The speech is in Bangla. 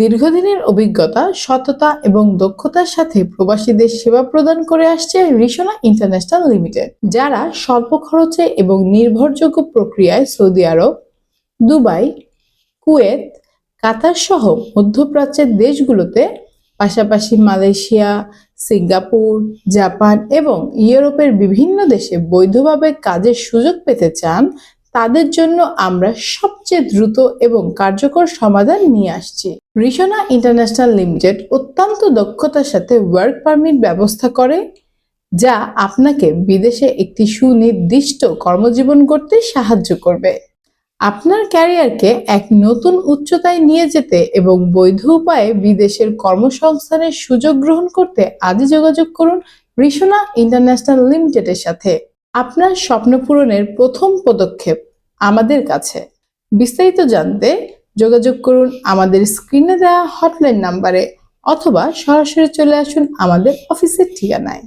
দীর্ঘদিনের অভিজ্ঞতা, সততা এবং দক্ষতার সাথে প্রবাসীদের সেবা প্রদান করে আসছে রিসোনা ইন্টারন্যাশনাল লিমিটেড, যারা স্বল্প খরচে এবং নির্ভরযোগ্য প্রক্রিয়ায় সৌদি আরব, দুবাই, কুয়েত, কাতার সহ মধ্যপ্রাচ্যের দেশগুলোতে, পাশাপাশি মালয়েশিয়া, সিঙ্গাপুর, জাপান এবং ইউরোপের বিভিন্ন দেশে বৈধভাবে কাজের সুযোগ পেতে চান তাদের জন্য আমরা সবচেয়ে দ্রুত এবং কার্যকর সমাধান নিয়ে আসছি। রিসোনা ইন্টারন্যাশনাল লিমিটেড অত্যন্ত দক্ষতার সাথে ওয়ার্ক পারমিট ব্যবস্থা করে, যা আপনাকে বিদেশে একটি সুনির্দিষ্ট কর্মজীবন করতে সাহায্য করবে। আপনার ক্যারিয়ারকে এক নতুন উচ্চতায় নিয়ে যেতে এবং বৈধ উপায়ে বিদেশের কর্মসংস্থানের সুযোগ গ্রহণ করতে আজই যোগাযোগ করুন রিসোনা ইন্টারন্যাশনাল লিমিটেডের সাথে। আপনার স্বপ্ন পূরণের প্রথম পদক্ষেপ আমাদের কাছে। বিস্তারিত জানতে যোগাযোগ করুন আমাদের স্ক্রিনে দেওয়া হটলাইন নাম্বারে অথবা সরাসরি চলে আসুন আমাদের অফিসের ঠিকানায়।